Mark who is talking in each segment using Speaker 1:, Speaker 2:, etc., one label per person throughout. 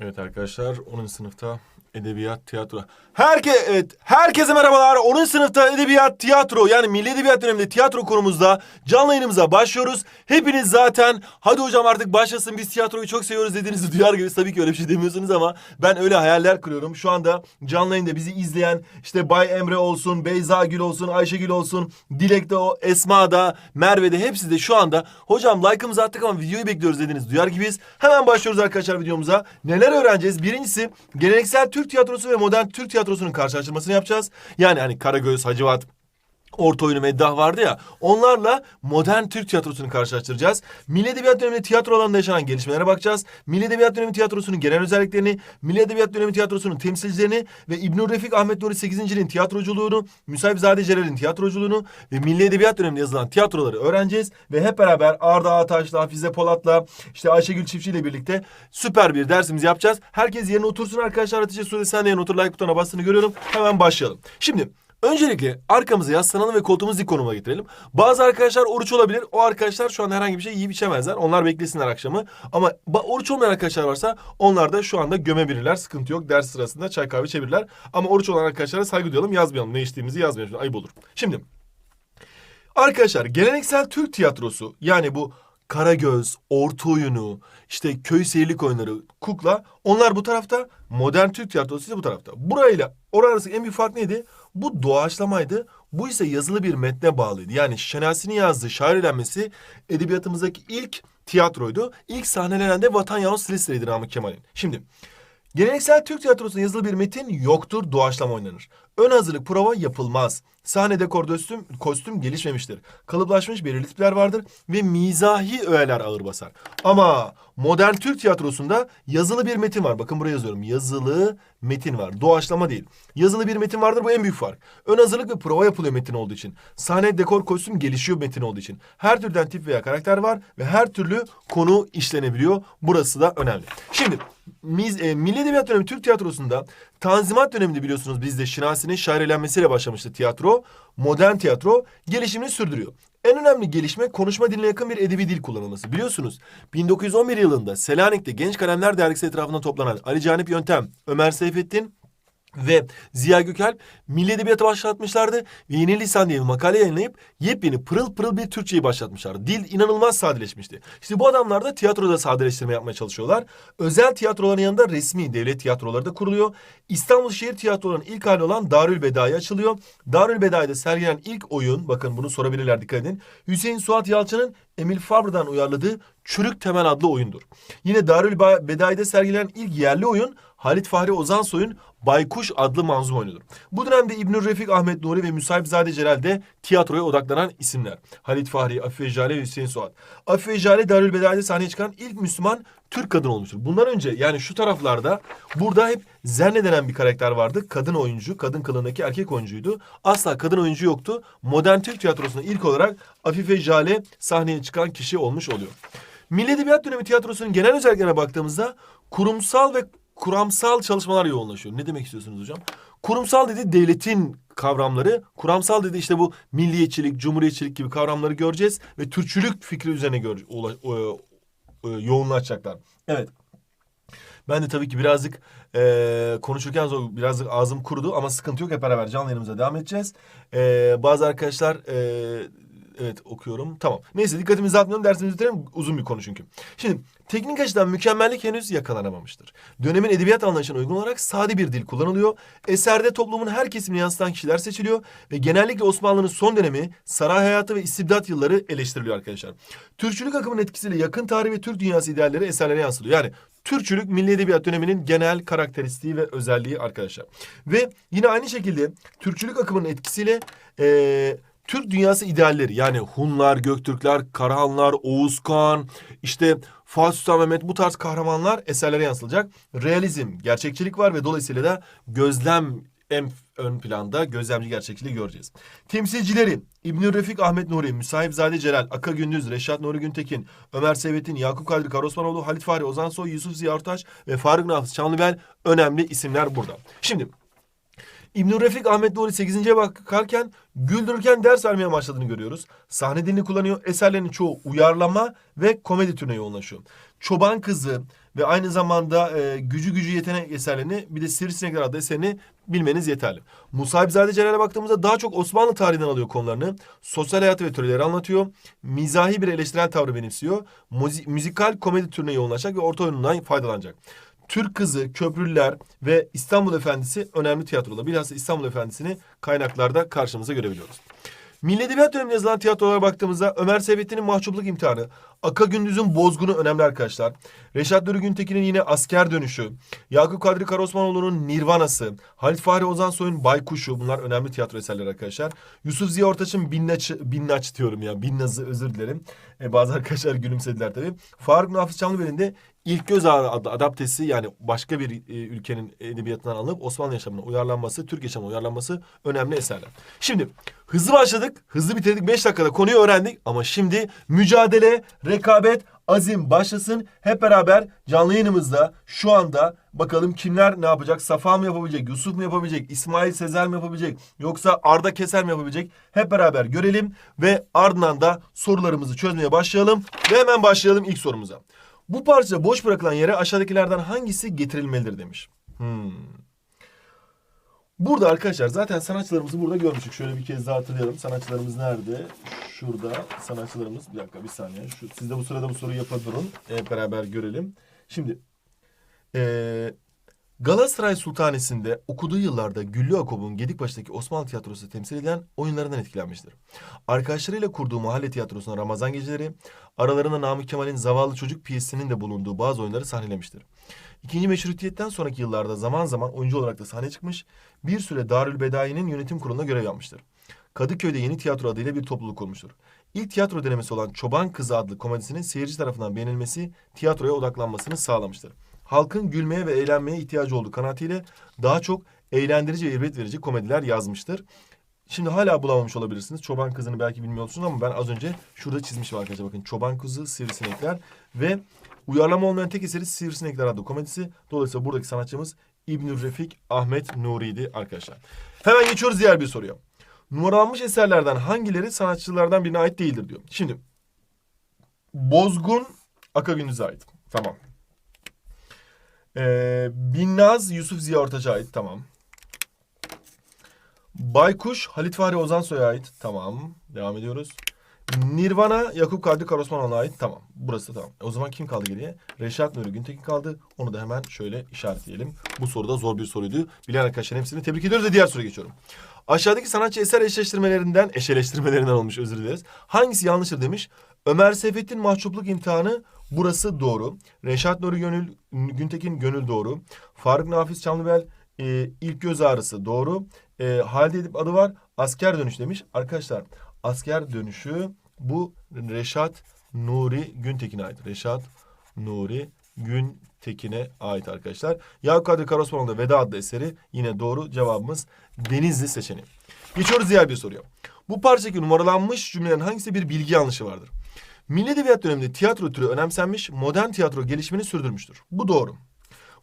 Speaker 1: Evet arkadaşlar 10. sınıfta edebiyat, tiyatro. Herke evet herkese merhabalar. 10. sınıfta edebiyat, tiyatro yani Milli Edebiyat döneminde tiyatro konumuzda canlı yayınımıza başlıyoruz. Hepiniz zaten hadi hocam artık başlasın biz tiyatroyu çok seviyoruz dediğinizi duyar gibi tabii ki öyle bir şey demiyorsunuz ama ben öyle hayaller kuruyorum. Şu anda canlı yayında bizi izleyen işte Bay Emre olsun, Beyza Gül olsun, Ayşegül olsun, Dilek de o, Esma da, Merve de hepsi de şu anda hocam like'ımızı attık ama videoyu bekliyoruz dediniz duyar gibiyiz. Hemen başlıyoruz arkadaşlar videomuza. Neler öğreneceğiz? Birincisi geleneksel Türk tiyatrosu ve modern Türk tiyatrosunun karşılaştırmasını yapacağız. Yani hani Karagöz, Hacivat, Orta oyunu meddah vardı ya. Onlarla modern Türk tiyatrosunu karşılaştıracağız. Milli Edebiyat döneminde tiyatro alanında yaşanan gelişmelere bakacağız. Milli Edebiyat dönemi tiyatrosunun genel özelliklerini, Milli Edebiyat dönemi tiyatrosunun temsilcilerini ve İbnül Refik Ahmet Nuri 8.'nin tiyatroculuğunu, Müsahibzade Celal'in tiyatroculuğunu ve Milli Edebiyat döneminde yazılan tiyatroları öğreneceğiz. Ve hep beraber Arda Ataş'la, Hafize Polat'la, işte Ayşegül Çiftçi ile birlikte süper bir dersimizi yapacağız. Herkes yerine otursun arkadaşlar. Hatice Suudi sen de yerine otur. Like butonuna bastığını görüyorum. Hemen başlayalım. Şimdi Öncelikle arkamıza yaslanalım ve koltuğumuzu dik konuma getirelim. Bazı arkadaşlar oruç olabilir. O arkadaşlar şu an herhangi bir şey yiyip içemezler. Onlar beklesinler akşamı. Ama oruç olmayan arkadaşlar varsa onlar da şu anda gömebilirler. Sıkıntı yok. Ders sırasında çay kahve içebilirler. Ama oruç olan arkadaşlara saygı duyalım. Yazmayalım. Ne içtiğimizi yazmayalım. Şimdi Ayıp olur. Şimdi Arkadaşlar geleneksel Türk tiyatrosu yani bu Karagöz, Orta Oyunu, işte köy seyirlik oyunları, kukla onlar bu tarafta. Modern Türk tiyatrosu ise bu tarafta. Burayla orası en büyük fark neydi? Bu doğaçlamaydı. Bu ise yazılı bir metne bağlıydı. Yani Şenasi'nin yazdığı şairlenmesi edebiyatımızdaki ilk tiyatroydu. İlk sahnelenen de Vatan Yavuz Silistre'ydi Namık Kemal'in. Şimdi Geleneksel Türk tiyatrosunda yazılı bir metin yoktur, doğaçlama oynanır. Ön hazırlık prova yapılmaz. Sahne dekor kostüm, kostüm gelişmemiştir. Kalıplaşmış belirli tipler vardır ve mizahi öğeler ağır basar. Ama modern Türk tiyatrosunda yazılı bir metin var. Bakın buraya yazıyorum. Yazılı metin var. Doğaçlama değil. Yazılı bir metin vardır bu en büyük fark. Ön hazırlık ve prova yapılıyor metin olduğu için. Sahne dekor kostüm gelişiyor metin olduğu için. Her türden tip veya karakter var ve her türlü konu işlenebiliyor. Burası da önemli. Şimdi Miz, e, Milli Edebiyat dönemi Türk tiyatrosunda Tanzimat döneminde biliyorsunuz bizde Şinasi'nin şairlenmesiyle başlamıştı tiyatro. Modern tiyatro gelişimini sürdürüyor. En önemli gelişme konuşma diline yakın bir edebi dil kullanılması. Biliyorsunuz 1911 yılında Selanik'te Genç Kalemler Dergisi etrafında toplanan Ali Canip Yöntem, Ömer Seyfettin ve Ziya Gökalp Milli Edebiyatı başlatmışlardı ve Yeni Lisan diye bir makale yayınlayıp yepyeni pırıl pırıl bir Türkçeyi başlatmışlardı. Dil inanılmaz sadeleşmişti. İşte bu adamlar da tiyatroda sadeleştirme yapmaya çalışıyorlar. Özel tiyatroların yanında resmi devlet tiyatroları da kuruluyor. İstanbul Şehir Tiyatroları'nın ilk hali olan Darül Bedai açılıyor. Darül Bedai'de sergilenen ilk oyun, bakın bunu sorabilirler dikkat edin. Hüseyin Suat Yalçın'ın Emil Fabr'dan uyarladığı Çürük Temel adlı oyundur. Yine Darül Bedai'de sergilenen ilk yerli oyun Halit Fahri Ozansoy'un Baykuş adlı manzum oyunudur. Bu dönemde İbnül Refik Ahmet Nuri ve Müsahibzade Celal de tiyatroya odaklanan isimler. Halit Fahri, Afife Jale ve Hüseyin Suat. Afife Jale Darül Bedai'de sahneye çıkan ilk Müslüman Türk kadın olmuştur. Bundan önce yani şu taraflarda burada hep Zerne denen bir karakter vardı. Kadın oyuncu, kadın kılığındaki erkek oyuncuydu. Asla kadın oyuncu yoktu. Modern Türk tiyatrosunda ilk olarak Afife Jale sahneye çıkan kişi olmuş oluyor. Milli Edebiyat dönemi tiyatrosunun genel özelliklerine baktığımızda kurumsal ve kuramsal çalışmalar yoğunlaşıyor. Ne demek istiyorsunuz hocam? Kurumsal dedi devletin kavramları, kuramsal dedi işte bu milliyetçilik, cumhuriyetçilik gibi kavramları göreceğiz ve Türkçülük fikri üzerine gör, ula, e, e, yoğunlaşacaklar. Evet. Ben de tabii ki birazcık e, konuşurken zor, birazcık ağzım kurudu ama sıkıntı yok. Hep beraber canlı yayınımıza devam edeceğiz. E, bazı arkadaşlar e, evet okuyorum. Tamam. Neyse dikkatimizi dağıtmayalım. Dersimizi bitirelim. Uzun bir konu çünkü. Şimdi teknik açıdan mükemmellik henüz yakalanamamıştır. Dönemin edebiyat anlayışına uygun olarak sade bir dil kullanılıyor. Eserde toplumun her kesimini yansıtan kişiler seçiliyor ve genellikle Osmanlı'nın son dönemi saray hayatı ve istibdat yılları eleştiriliyor arkadaşlar. Türkçülük akımının etkisiyle yakın tarih ve Türk dünyası idealleri eserlere yansıtılıyor. Yani Türkçülük Milli Edebiyat döneminin genel karakteristiği ve özelliği arkadaşlar. Ve yine aynı şekilde Türkçülük akımının etkisiyle eee Türk dünyası idealleri yani Hunlar, Göktürkler, Karahanlar, Oğuz Kağan, işte Fatih Sultan Mehmet bu tarz kahramanlar eserlere yansılacak. Realizm, gerçekçilik var ve dolayısıyla da gözlem en ön planda gözlemci gerçekçiliği göreceğiz. Temsilcileri İbnül Refik Ahmet Nuri, Müsahipzade Celal, Aka Gündüz, Reşat Nuri Güntekin, Ömer Seyfettin, Yakup Kadri Karosmanoğlu, Halit Fahri, Ozan Soy, Yusuf Ziya Ortaç ve Faruk Nafız Çamlıbel önemli isimler burada. Şimdi İbnü Refik Ahmet Nuri 8. bakarken güldürürken ders vermeye başladığını görüyoruz. Sahne dilini kullanıyor. Eserlerinin çoğu uyarlama ve komedi türüne yoğunlaşıyor. Çoban Kızı ve aynı zamanda e, Gücü Gücü Yetenek eserlerini bir de Sivrisinekler adlı eserini bilmeniz yeterli. Musa İbzade Celal'e baktığımızda daha çok Osmanlı tarihinden alıyor konularını. Sosyal hayatı ve türleri anlatıyor. Mizahi bir eleştirel tavrı benimsiyor. Muzi- müzikal komedi türüne yoğunlaşacak ve orta oyunundan faydalanacak. Türk Kızı, Köprülüler ve İstanbul Efendisi önemli tiyatrolar. Bilhassa İstanbul Efendisi'ni kaynaklarda karşımıza görebiliyoruz. Milli Edebiyat döneminde yazılan tiyatrolara baktığımızda Ömer Seyfettin'in Mahcupluk İmtihanı, Aka Gündüz'ün Bozgunu önemli arkadaşlar. Reşat Nuri Güntekin'in yine Asker Dönüşü, Yakup Kadri Karaosmanoğlu'nun Nirvanası, Halit Fahri Ozansoy'un Baykuşu bunlar önemli tiyatro eserleri arkadaşlar. Yusuf Ziya Ortaç'ın Binnaç, Binnaç diyorum ya Binnaz'ı özür dilerim. E, bazı arkadaşlar gülümsediler tabii. Faruk Nafiz Çamlıbel'in de İlk Göz Ağrı adlı adaptesi yani başka bir e, ülkenin edebiyatından alınıp Osmanlı yaşamına uyarlanması, Türk yaşamına uyarlanması önemli eserler. Şimdi hızlı başladık, hızlı bitirdik. 5 dakikada konuyu öğrendik ama şimdi mücadele, rekabet, azim başlasın. Hep beraber canlı yayınımızda şu anda bakalım kimler ne yapacak? Safa mı yapabilecek, Yusuf mu yapabilecek, İsmail Sezer mi yapabilecek yoksa Arda Keser mi yapabilecek? Hep beraber görelim ve ardından da sorularımızı çözmeye başlayalım. Ve hemen başlayalım ilk sorumuza. Bu parça boş bırakılan yere aşağıdakilerden hangisi getirilmelidir demiş. Hmm. Burada arkadaşlar zaten sanatçılarımızı burada görmüştük. Şöyle bir kez daha hatırlayalım. Sanatçılarımız nerede? Şurada sanatçılarımız. Bir dakika bir saniye. Şu, siz de bu sırada bu soruyu durun. Hep beraber görelim. Şimdi eee Galatasaray Sultanesi'nde okuduğu yıllarda Güllü Akop'un Gedikbaşı'ndaki Osmanlı tiyatrosu temsil edilen oyunlarından etkilenmiştir. Arkadaşlarıyla kurduğu mahalle tiyatrosuna Ramazan geceleri, aralarında Namık Kemal'in Zavallı Çocuk piyesinin de bulunduğu bazı oyunları sahnelemiştir. İkinci Meşrutiyet'ten sonraki yıllarda zaman zaman oyuncu olarak da sahneye çıkmış, bir süre Darül Bedai'nin yönetim kurulunda görev yapmıştır. Kadıköy'de Yeni Tiyatro adıyla bir topluluk kurmuştur. İlk tiyatro denemesi olan Çoban Kızı adlı komedisinin seyirci tarafından beğenilmesi tiyatroya odaklanmasını sağlamıştır. Halkın gülmeye ve eğlenmeye ihtiyacı olduğu kanaatiyle daha çok eğlendirici ve ibret verici komediler yazmıştır. Şimdi hala bulamamış olabilirsiniz. Çoban Kızı'nı belki bilmiyorsunuz ama ben az önce şurada çizmişim arkadaşlar. Bakın Çoban Kızı, Sivrisinekler ve uyarlama olmayan tek eseri Sivrisinekler adlı komedisi. Dolayısıyla buradaki sanatçımız İbnül Refik Ahmet Nuri'ydi arkadaşlar. Hemen geçiyoruz diğer bir soruya. Numaralanmış eserlerden hangileri sanatçılardan birine ait değildir diyor. Şimdi Bozgun Aka Gündüz'e ait. Tamam. Ee, Binnaz Yusuf Ziya Ortaç'a ait. Tamam. Baykuş Halit Fahri Ozansoy'a ait. Tamam. Devam ediyoruz. Nirvana Yakup Kadri Karosmanoğlu'na ait. Tamam. Burası da tamam. O zaman kim kaldı geriye? Reşat Nuri Güntekin kaldı. Onu da hemen şöyle işaretleyelim. Bu soru da zor bir soruydu. Bilen arkadaşların hepsini tebrik ediyoruz ve diğer soruya geçiyorum. Aşağıdaki sanatçı eser eşleştirmelerinden, eşeleştirmelerinden olmuş özür dileriz. Hangisi yanlıştır demiş. Ömer Seyfettin Mahcupluk imtihanı burası doğru. Reşat Nuri Gönül, Güntekin Gönül doğru. Faruk Nafiz Çamlıbel e, ilk göz ağrısı doğru. E, Halide Edip adı var. Asker dönüş demiş. Arkadaşlar asker dönüşü bu Reşat Nuri Güntekin'e ait. Reşat Nuri Güntekin'e ait arkadaşlar. Yakup Kadri Karosmanoğlu'nda Veda adlı eseri yine doğru cevabımız Denizli seçeneği. Geçiyoruz diğer bir soruya. Bu parçadaki numaralanmış cümlelerin hangisi bir bilgi yanlışı vardır? Milli Edebiyat döneminde tiyatro türü önemsenmiş, modern tiyatro gelişimini sürdürmüştür. Bu doğru.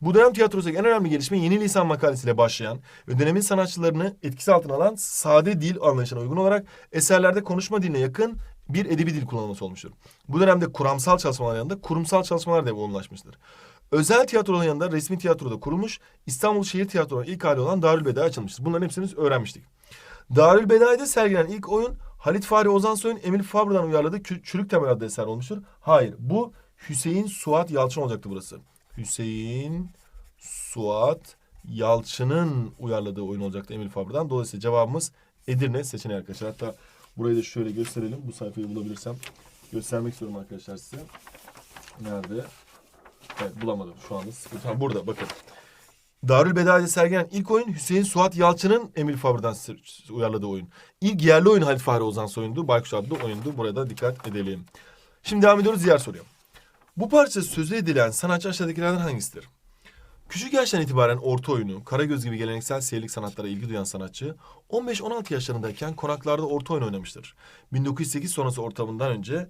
Speaker 1: Bu dönem tiyatrosundaki en önemli gelişme yeni lisan makalesiyle başlayan ve dönemin sanatçılarını etkisi altına alan sade dil anlayışına uygun olarak eserlerde konuşma diline yakın bir edebi dil kullanılması olmuştur. Bu dönemde kuramsal çalışmalar yanında kurumsal çalışmalar da yoğunlaşmıştır. Özel tiyatronun yanında resmi tiyatroda kurulmuş İstanbul Şehir Tiyatro'nun ilk hali olan Darül Bedai açılmıştır. Bunların hepsini öğrenmiştik. Darül Bedai'de sergilenen ilk oyun Halit Fahri Ozansoy'un Emil Fabra'dan uyarladığı Çürük Temel adlı eser olmuştur. Hayır bu Hüseyin Suat Yalçın olacaktı burası. Hüseyin Suat Yalçın'ın uyarladığı oyun olacaktı Emil Fabra'dan. Dolayısıyla cevabımız Edirne seçeneği arkadaşlar. Hatta burayı da şöyle gösterelim. Bu sayfayı bulabilirsem göstermek istiyorum arkadaşlar size. Nerede? Evet bulamadım şu anda. Sıkıntı. Burada bakın. Darül Bedai'de sergilenen ilk oyun Hüseyin Suat Yalçın'ın Emil Fabra'dan sır- uyarladığı oyun. İlk yerli oyun Halit Fahri Ozan oyundu. Baykuş adlı oyundu. Burada dikkat edelim. Şimdi devam ediyoruz diğer soruya. Bu parça sözü edilen sanatçı aşağıdakilerden hangisidir? Küçük yaştan itibaren orta oyunu, Karagöz gibi geleneksel seyirlik sanatlara ilgi duyan sanatçı 15-16 yaşlarındayken konaklarda orta oyun oynamıştır. 1908 sonrası ortamından önce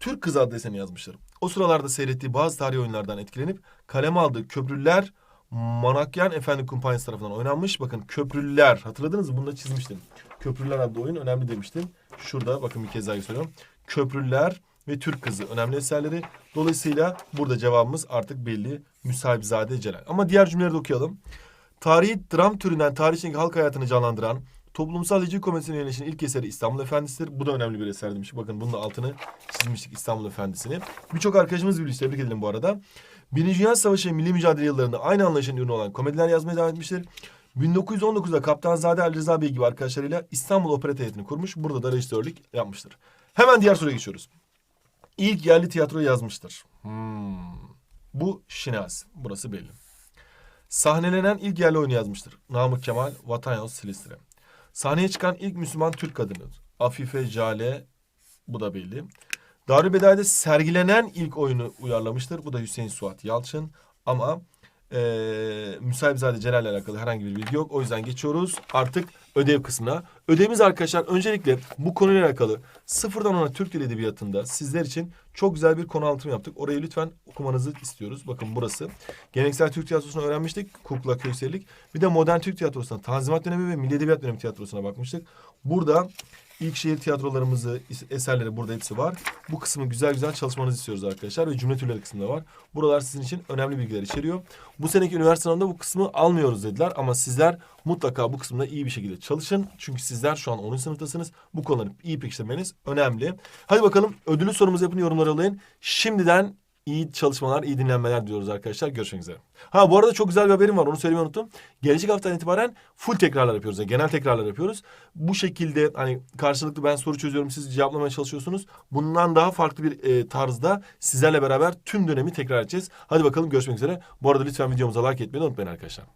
Speaker 1: Türk Kızı adlı eserini yazmıştır. O sıralarda seyrettiği bazı tarihi oyunlardan etkilenip kaleme aldığı Köprülüler, Manakyan Efendi Kumpanyası tarafından oynanmış. Bakın Köprülüler hatırladınız mı? Bunu da çizmiştim. Köprülüler adlı oyun önemli demiştim. Şurada bakın bir kez daha gösteriyorum. Köprülüler ve Türk Kızı önemli eserleri. Dolayısıyla burada cevabımız artık belli. Müsahibzade Celal. Ama diğer cümleleri de okuyalım. Tarihi dram türünden tarih içindeki halk hayatını canlandıran toplumsal hiciv komedisine yönelişin ilk eseri İstanbul Efendisi'dir. Bu da önemli bir eser demiş. Bakın bunun da altını çizmiştik İstanbul Efendisi'ni. Birçok arkadaşımız biliyor. Tebrik edelim bu arada. Birinci Dünya Savaşı ve milli mücadele yıllarında aynı anlayışın ürünü olan komediler yazmaya devam etmiştir. 1919'da Kaptanzade Ali Rıza Bey gibi arkadaşlarıyla İstanbul Opera Teyatro'nu kurmuş. Burada da rejisörlük yapmıştır. Hemen diğer soruya geçiyoruz. İlk yerli tiyatro yazmıştır. Hmm. Bu Şinasi. Burası belli. Sahnelenen ilk yerli oyunu yazmıştır. Namık Kemal, Vatan Yavuz Silistire. Sahneye çıkan ilk Müslüman Türk kadını. Afife Jale, bu da belli. Darülbedai'de sergilenen ilk oyunu uyarlamıştır. Bu da Hüseyin Suat Yalçın. Ama eee Müsahibzade Celal ile alakalı herhangi bir bilgi yok. O yüzden geçiyoruz artık ödev kısmına. Ödevimiz arkadaşlar öncelikle bu konuyla alakalı sıfırdan ona Türk Dili Edebiyatı'nda sizler için çok güzel bir konu anlatımı yaptık. Orayı lütfen okumanızı istiyoruz. Bakın burası. Geleneksel Türk tiyatrosunu öğrenmiştik. Kukla Köyselik. Bir de modern Türk tiyatrosuna, Tanzimat dönemi ve Milli Edebiyat dönemi tiyatrosuna bakmıştık. Burada ilk şehir tiyatrolarımızı, eserleri burada hepsi var. Bu kısmı güzel güzel çalışmanızı istiyoruz arkadaşlar. Ve cümle türleri kısmında var. Buralar sizin için önemli bilgiler içeriyor. Bu seneki üniversite sınavında bu kısmı almıyoruz dediler. Ama sizler mutlaka bu kısımda iyi bir şekilde çalışın. Çünkü sizler şu an 10. sınıftasınız. Bu konuları iyi pekiştirmeniz önemli. Hadi bakalım ödülü sorumuzu yapın yorumlara alayım. Şimdiden iyi çalışmalar, iyi dinlenmeler diyoruz arkadaşlar. Görüşmek üzere. Ha bu arada çok güzel bir haberim var. Onu söylemeyi unuttum. Gelecek haftadan itibaren full tekrarlar yapıyoruz. Yani genel tekrarlar yapıyoruz. Bu şekilde hani karşılıklı ben soru çözüyorum, siz cevaplamaya çalışıyorsunuz. Bundan daha farklı bir e, tarzda sizlerle beraber tüm dönemi tekrar edeceğiz. Hadi bakalım görüşmek üzere. Bu arada lütfen videomuza like etmeyi unutmayın arkadaşlar.